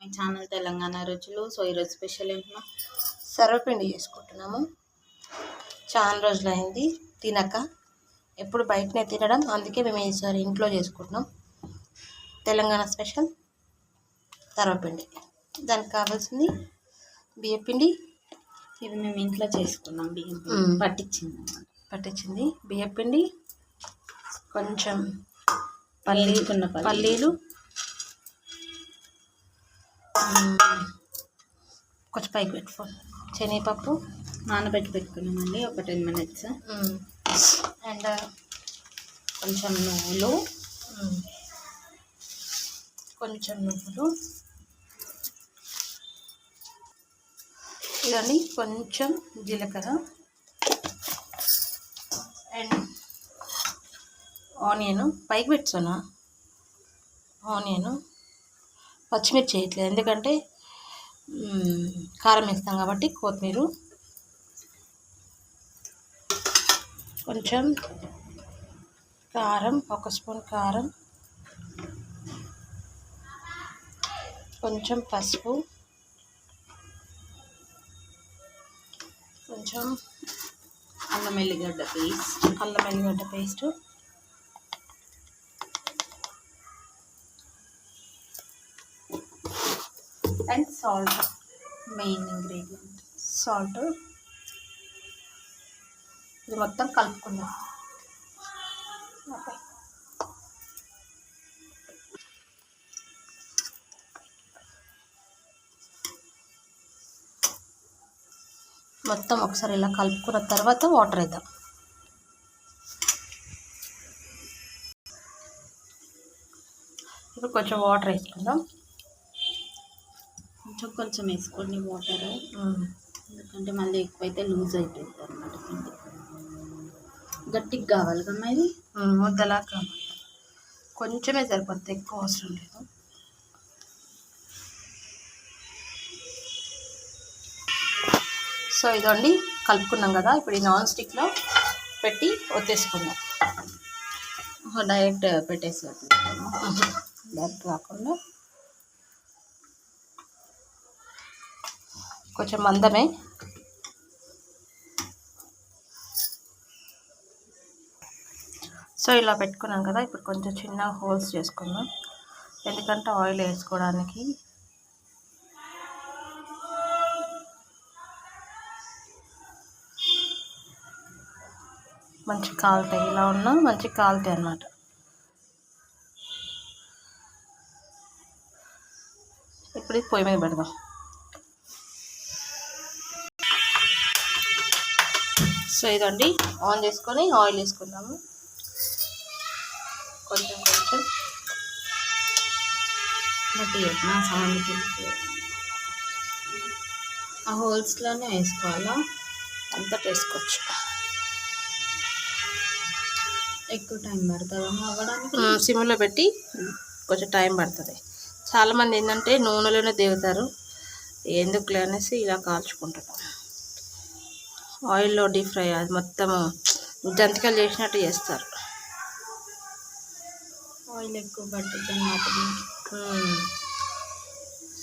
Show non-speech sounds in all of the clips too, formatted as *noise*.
మీ channel Telangana రుచులు. So ఈరోజు special ఏంటమ్మా సర్వపిండి చేసుకుంటున్నాము. చాలా రోజులు అయింది తినక. ఎప్పుడు బయటనే తినడం. అందుకే మేము ఈసారి ఇంట్లో చేసుకుంటున్నాం. తెలంగాణ స్పెషల్ సర్వపిండి. దానికి కావాల్సింది బియ్యపిండి ఇది మేము ఇంట్లో చేసుకున్నాం బియ్యం. పట్టించింది. పట్టించింది. బియ్యపిండి కొంచెం పల్లీలు. పల్లీలు. కొంచెం పైకి పెట్టుకోండి శనగపప్పు నానబెట్టి పెట్టుకున్నామండి ఒక టెన్ మినిట్స్. అండ్ కొంచెం నువ్వులు. కొంచెం నువ్వులు. ఇదండి కొంచెం జీలకర్ర. And onion. పైకి పెట్టుతున్నా ఆనియన్. పచ్చిమిర్చి వేయట్లేదు. ఎందుకంటే కారం వేస్తాం కాబట్టి కొత్తిమీర. కొంచెం కారం ఒక స్పూన్ కారం. కొంచెం పసుపు. కొంచెం అల్లం ఎల్లిగడ్డ పేస్ట్. అల్లం ఎల్లిగడ్డ paste. And salt main ingredient salt ఇది మొత్తం కలుపుకుందాం. ఓకే మొత్తం ఒకసారి ఇలా కలుపుకున్న తర్వాత వాటర్ వేద్దాం. ఇప్పుడు కొంచెం వాటర్ వేసుకుందాం. కొంచెం కొంచెం వేసుకోండి వాటర్. ఎందుకంటే మళ్ళీ ఎక్కువైతే లూజ్ అయిపోతుంది అనమాట పిండి. గట్టిగా కావాలి కమ్మా ఇది మ్మ్, ముద్దలా కావాలి. కొంచెమే సరిపోతుంది ఎక్కువ అవసరం లేదు. సో ఇదండి కలుపుకున్నాం కదా ఇప్పుడు ఈ నాన్ స్టిక్లో పెట్టి ఒత్తేసుకుందాం. డైరెక్ట్ డైరెక్ట్ కాకుండా కొంచెం మందమే. సో ఇలా పెట్టుకున్నాం కదా ఇప్పుడు కొంచెం చిన్న హోల్స్ చేసుకుందాం. ఎందుకంటే ఆయిల్ వేసుకోవడానికి. మంచి కాలుతాయి. ఇలా ఉన్నా మంచి కాలుతాయి అన్నమాట. ఇప్పుడు ఇది పొయ్యి మీద పెడదాం. సో ఇదండి. ఆన్ చేసుకొని ఆయిల్ వేసుకుందాము. కొంచెం కొంచెం. బట్టి నా సౌండ్కి ఆ హోల్స్లోనే వేసుకోవాలా? అంతా వేసుకోవచ్చు. ఎక్కువ టైం పడుతుందమ్మా అవ్వడానికి? సిమ్లో పెట్టి కొంచెం టైం పడుతుంది. చాలామంది ఏంటంటే నూనెలోనే దిగుతారు. ఎందుకులే అనేసి ఇలా కాల్చుకుంటారు ఆయిల్లో డీప్ ఫ్రై అది మొత్తం జంతికలు చేసినట్టు చేస్తారు. ఆయిల్ ఎక్కువ పట్టుద్ది అన్నమాట.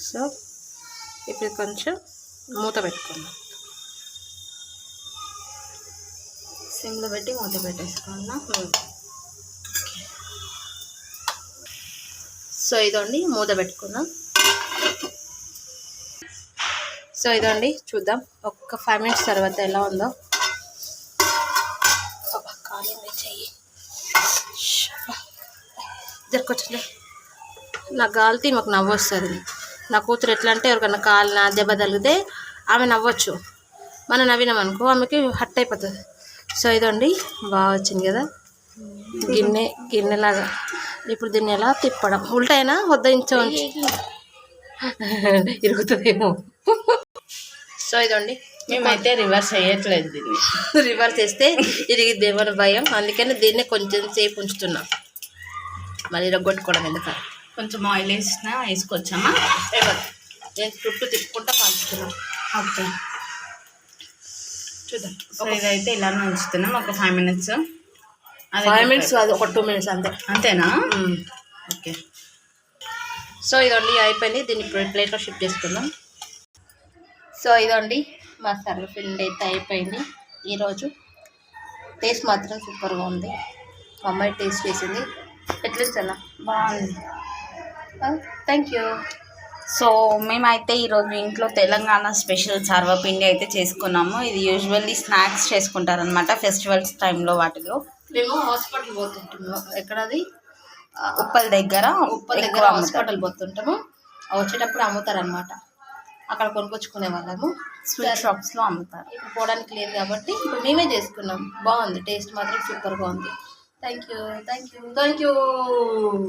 సో ఇప్పుడు కొంచెం మూత పెట్టుకుందాం. సిమ్లో పెట్టి మూత పెట్టేసుకోవాలా సో ఇదండి మూత పెట్టుకుందాం. సో ఇదండి చూద్దాం. ఒక్క ఫైవ్ మినిట్స్ తర్వాత ఎలా ఉందో. అబ్బా, కాలింది చెయ్యి జరకొచ్చు నాకు కాలితే మాకు నవ్వు వస్తుంది. నా కూతురు ఎట్లా అంటే ఎవరికన్నా కాలిన దెబ్బ తగిలితే ఆమె నవ్వచ్చు. మనం నవ్వినాం అనుకో ఆమెకి హట్ అయిపోతుంది. సో ఇదండి బాగా వచ్చింది కదా. గిన్నె గిన్నెలాగా. ఇప్పుడు దీన్ని ఎలా తిప్పడం? ఉల్టైనా? వద్దించవచ్చు *laughs* ఇరుగుతుందేమో. సో ఇదండి. మేమైతే రివర్స్ చేయట్లేదు దీన్ని. *laughs* రివర్స్ చేస్తే ఇరిగిద్దేమో అని భయం. అందుకని దీన్ని కొంచెం సేపు ఉంచుతున్నా. మళ్ళీ ఇరగొట్టుకోవడం ఎందుకు? కొంచెం ఆయిల్ వేసినా వేసుకోవచ్చమ్మా? ఏమో. నేను చుట్టూ తిప్పుకుంటా కాల్చుతున్నా. ఓకే. చూద్దాం. సో ఇదైతే ఇలానే ఉంచుతున్నాం. ఒక ఫైవ్ మినిట్స్. ఫైవ్ మినిట్స్ అది ఒక టూ మినిట్స్ అంతే. అంతేనా. ఓకే. సో ఇదండి అయిపోయింది. దీన్ని ప్లేట్లో షిఫ్ట్ చేసుకుందాం. సో ఇదండి మా సర్వపిండి అయితే అయిపోయింది. ఈరోజు టేస్ట్ మాత్రం సూపర్గా ఉంది. మా అమ్మాయి టేస్ట్ చేసింది. ఎట్లా చాలా బాగుంది. థ్యాంక్ యూ సో మేమైతే ఈరోజు ఇంట్లో తెలంగాణ స్పెషల్ సర్వపిండి అయితే చేసుకున్నాము. ఇది యూజువల్లీ స్నాక్స్ చేసుకుంటారనమాట ఫెస్టివల్స్ టైంలో వాటిలో. మేము హాస్పిటల్ పోతుంటాము. ఎక్కడది? ఉప్పల్ దగ్గర ఉప్పల్ దగ్గర. హాస్పిటల్ పోతుంటాము. వచ్చేటప్పుడు అమ్ముతారనమాట అక్కడ కొనుక్కొచ్చుకునే వాళ్ళము. స్వీట్ షాప్స్లో అమ్ముతారు. ఇప్పుడు పోవడానికి లేదు కాబట్టి ఇప్పుడు మేమే చేసుకున్నాం. బాగుంది. టేస్ట్ మాత్రం సూపర్గా ఉంది. Thank you thank you thank you